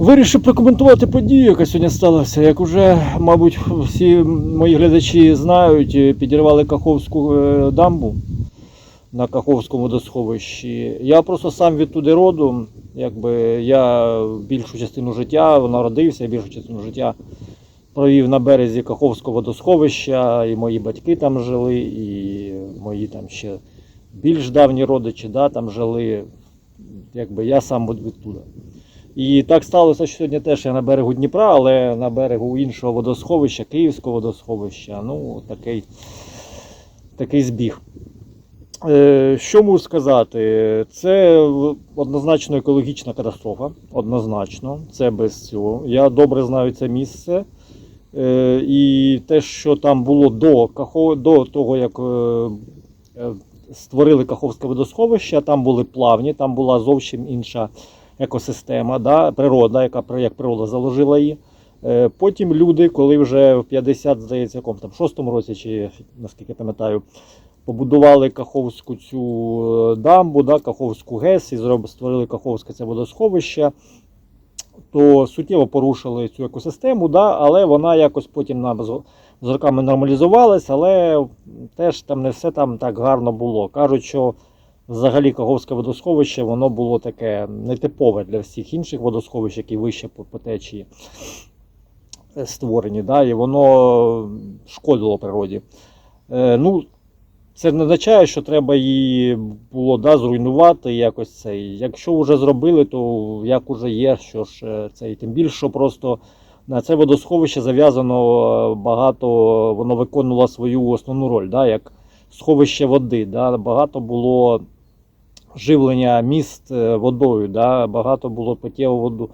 Вирішив прокоментувати подію, яка сьогодні сталася. Як уже, мабуть, всі мої глядачі знають, е, підірвали Каховську е, дамбу на Каховському водосховищі. Я просто сам відтуди родом. Якби я більшу частину життя народився, більшу частину життя провів на березі Каховського водосховища, і мої батьки там жили, і мої там ще більш давні родичі да, там жили. Якби я сам від- відтуда. І так сталося, що сьогодні теж я на берегу Дніпра, але на берегу іншого водосховища, Київського водосховища. Ну, такий, такий збіг. Е, Що можу сказати? Це однозначно екологічна катастрофа. Однозначно, це без цього. Я добре знаю це місце. Е, І те, що там було до, Кахо- до того, як е, створили Каховське водосховище, там були плавні, там була зовсім інша екосистема, да, природа, яка як природа заложила її. Е, Потім люди, коли вже в 50, здається, якому там шостому році, чи наскільки пам'ятаю, побудували Каховську цю е, дамбу, да, Каховську ГЕС і створили Каховське це водосховище, то суттєво порушили цю екосистему, да, але вона якось потім нам з роками нормалізувалась, але теж там не все там так гарно було. Кажуть, що взагалі Каховське водосховище воно було таке нетипове для всіх інших водосховищ, які вище по, течії е, створені, да, і воно шкодило природі. Е, ну, це не означає, що треба її було да, зруйнувати якось цей. Якщо вже зробили, то як уже є, що ж е, це і тим більше, що просто на це водосховище зав'язано е, багато, воно виконувало свою основну роль, да, як сховище води. Да, багато було живлення міст е, водою, да, багато було питєву воду.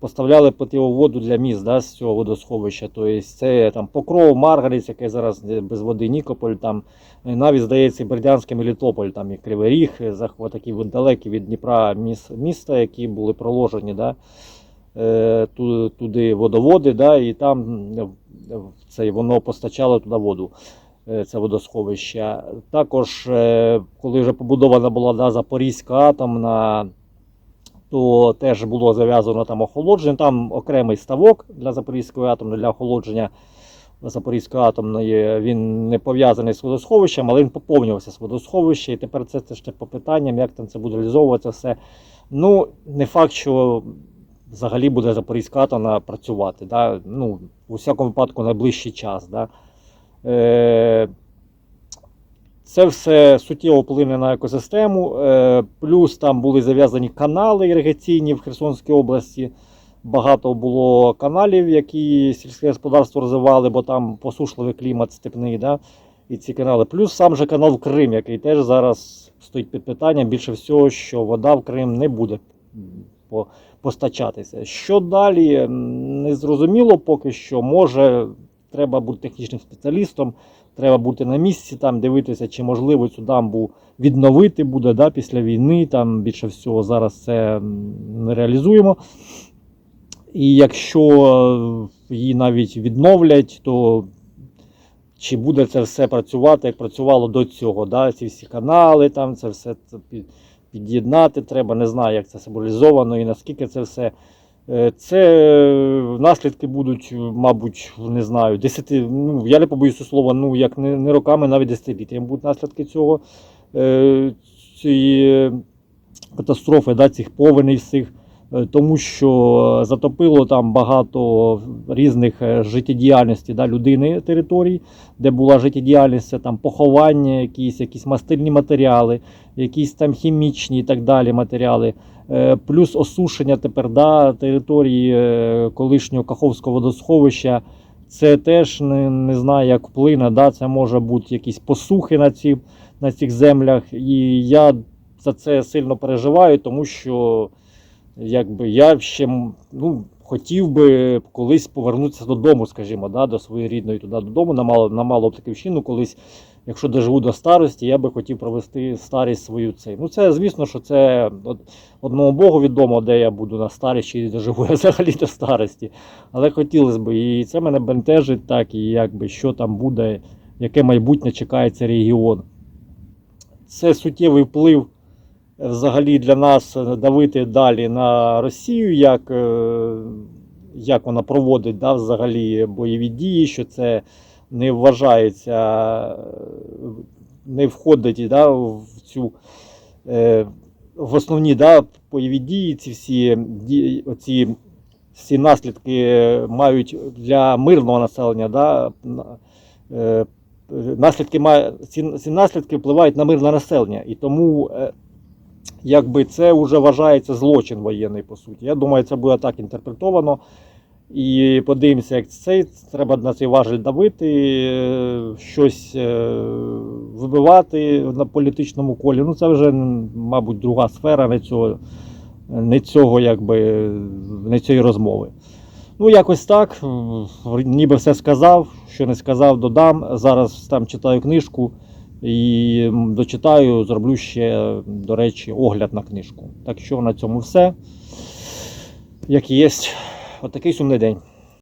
Поставляли питєву воду для міст да, з цього водосховища. Тобто це там Покров, Маргариць, яке зараз без води Нікополь, там е, навіть здається, і Бердянське Мелітополь, там і Кривий Ріг, е, такі далекі від Дніпра міс- міста, які були проложені. Да, туди водоводи, да, і там це, воно постачало туди воду. Е, Це водосховище. Також, е, коли вже побудована була да, Запорізька атомна, то теж було зав'язано там охолодження. Там окремий ставок для Запорізької атомної, для охолодження Запорізької атомної. Він не пов'язаний з водосховищем, але він поповнювався з водосховища. І тепер це теж по питанням, як там це буде реалізовуватися все. Ну, не факт, що взагалі буде Запорізька атомна працювати. Да? Ну, у всякому випадку найближчий час. Да? Е, це все суттєво вплине на екосистему. Е, Плюс там були зав'язані канали іригаційні в Херсонській області. Багато було каналів, які сільське господарство розвивали, бо там посушливий клімат степний. Да? І ці канали. Плюс сам же канал Крим, який теж зараз стоїть під питанням. Більше всього, що вода в Крим не буде постачатися. Що далі, м, не зрозуміло поки що. Може, треба бути технічним спеціалістом, треба бути на місці, там дивитися, чи можливо цю дамбу відновити буде да, після війни. Там більше всього зараз це не реалізуємо. І якщо е, її навіть відновлять, то чи буде це все працювати, як працювало до цього? Да? Ці всі канали, там це все під'єднати треба. Не знаю, як це символізовано і наскільки це все. Е, Це е, наслідки будуть, мабуть, не знаю, десяти. Ну, я не побоюся слова, ну як не, не роками, навіть десятиліттями будуть наслідки цього е, цієї катастрофи, да, цих повеней всіх. Е, Тому що затопило там багато різних е, життєдіяльності да, людини територій, де була життєдіяльність, там поховання, якісь, якісь мастильні матеріали, якісь там хімічні і так далі матеріали. Е, Плюс осушення тепер да, території е, колишнього Каховського водосховища. Це теж не, не знаю, як вплине. Да, це може бути якісь посухи на, ці, на цих землях. І я за це сильно переживаю, тому що якби я ще ну, хотів би колись повернутися додому, скажімо, да, до своєї рідної туди додому, на мало, на малу Птиківщину, колись, якщо доживу до старості, я би хотів провести старість свою цей. Ну, це, звісно, що це одному Богу відомо, де я буду на старості, чи доживу я взагалі до старості. Але хотілося б, і це мене бентежить так, і якби що там буде, яке майбутнє чекає цей регіон. Це суттєвий вплив взагалі для нас давити далі на Росію, як, е, як вона проводить да, взагалі бойові дії, що це не вважається, не входить да, в цю. е, В основні да, бойові дії, ці всі, оці, всі наслідки мають для мирного населення. Да, е, наслідки, ці, ці наслідки впливають на мирне населення. І тому якби це вже вважається злочин воєнний, по суті. Я думаю, це буде так інтерпретовано. І подивимося, як це треба на цей важель давити, щось е, вибивати на політичному колі. Ну це вже, мабуть, друга сфера не цього, не цього, якби, не цієї розмови. Ну, якось так. Ніби все сказав, що не сказав, додам. Зараз там читаю книжку і дочитаю, зроблю ще, до речі, огляд на книжку. Так що на цьому все. Як і є, отакий сумний день.